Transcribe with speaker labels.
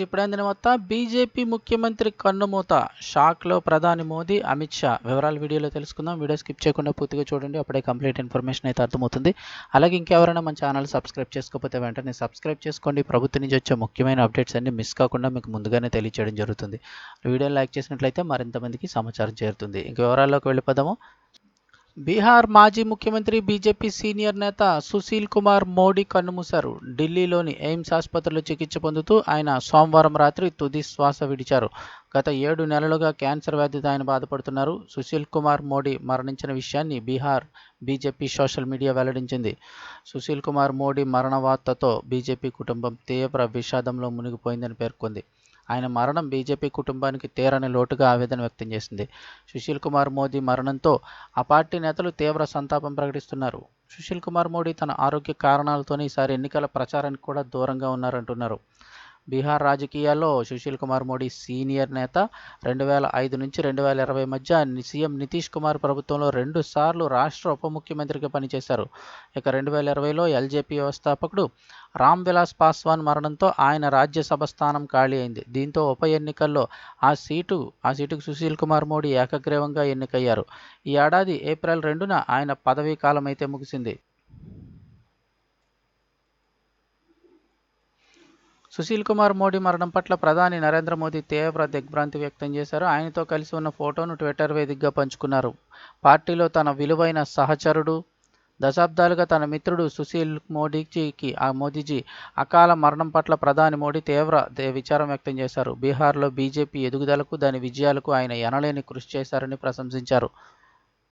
Speaker 1: ఇప్పుడే అందిన బీజేపీ ముఖ్యమంత్రి కన్నుమూత షాక్లో ప్రధాని మోదీ అమిత్ షా. వివరాలు వీడియోలో తెలుసుకుందాం. వీడియో స్కిప్ చేయకుండా పూర్తిగా చూడండి. అప్పుడే కంప్లీట్ ఇన్ఫర్మేషన్ అయితే అర్థమవుతుంది. అలాగే ఇంకెవరైనా మన ఛానల్ సబ్స్క్రైబ్ చేసుకోకపోతే వెంటనే సబ్స్క్రైబ్ చేసుకోండి. ప్రభుత్వం నుంచి వచ్చే ముఖ్యమైన అప్డేట్స్ అన్ని మిస్ కాకుండా మీకు ముందుగానే తెలియచేయడం జరుగుతుంది. వీడియో లైక్ చేసినట్లయితే మరింత మందికి సమాచారం చేరుతుంది. ఇంక వివరాల్లోకి వెళ్ళిపోదాము. బీహార్ మాజీ ముఖ్యమంత్రి బీజేపీ సీనియర్ నేత సుశీల్ కుమార్ మోడీ కన్నుమూశారు. ఢిల్లీలోని ఎయిమ్స్ ఆసుపత్రిలో చికిత్స పొందుతూ ఆయన సోమవారం రాత్రి తుది శ్వాస విడిచారు. గత ఏడు నెలలుగా క్యాన్సర్ వ్యాధితో ఆయన బాధపడుతున్నారు. సుశీల్ కుమార్ మోడీ మరణించిన విషయాన్ని బీహార్ బీజేపీ సోషల్ మీడియా వెల్లడించింది. సుశీల్ కుమార్ మోడీ మరణ వార్తతో బీజేపీ కుటుంబం తీవ్ర విషాదంలో మునిగిపోయిందని పేర్కొంది. ఆయన మరణం బీజేపీ కుటుంబానికి తీరని లోటుగా ఆవేదన వ్యక్తం చేసింది. సుశీల్ కుమార్ మోదీ మరణంతో ఆ పార్టీ నేతలు తీవ్ర సంతాపం ప్రకటిస్తున్నారు. సుశీల్ కుమార్ మోడీ తన ఆరోగ్య కారణాలతోనే ఈసారి ఎన్నికల ప్రచారానికి కూడా దూరంగా ఉన్నారంటున్నారు. బీహార్ రాజకీయాల్లో సుశీల్ కుమార్ మోడీ సీనియర్ నేత. రెండు వేల ఐదు నుంచి రెండు వేల ఇరవై మధ్య సీఎం నితీష్ కుమార్ ప్రభుత్వంలో రెండు సార్లు రాష్ట్ర ఉప ముఖ్యమంత్రిగా పనిచేశారు. ఇక రెండు వేల ఇరవైలో ఎల్జేపీ వ్యవస్థాపకుడు రామ్ విలాస్ పాస్వాన్ మరణంతో ఆయన రాజ్యసభ స్థానం ఖాళీ అయింది. దీంతో ఉప ఎన్నికల్లో ఆ సీటు ఆ సీటుకు సుశీల్ కుమార్ మోడీ ఏకగ్రీవంగా ఎన్నికయ్యారు. ఈ ఏడాది ఏప్రిల్ రెండున ఆయన పదవీ కాలం అయితే ముగిసింది. సుశీల్ కుమార్ మోడీ మరణం పట్ల ప్రధాని నరేంద్ర మోదీ తీవ్ర దిగ్భ్రాంతి వ్యక్తం చేశారు. ఆయనతో కలిసి ఉన్న ఫోటోను ట్విట్టర్ వేదికగా పంచుకున్నారు. పార్టీలో తన విలువైన సహచరుడు దశాబ్దాలుగా తన మిత్రుడు సుశీల్ మోడీజీకి ఆ మోదీజీ అకాల మరణం పట్ల ప్రధాని మోడీ తీవ్ర విచారం వ్యక్తం చేశారు. బీహార్లో బీజేపీ ఎదుగుదలకు దాని విజయాలకు ఆయన ఎనలేని కృషి చేశారని ప్రశంసించారు.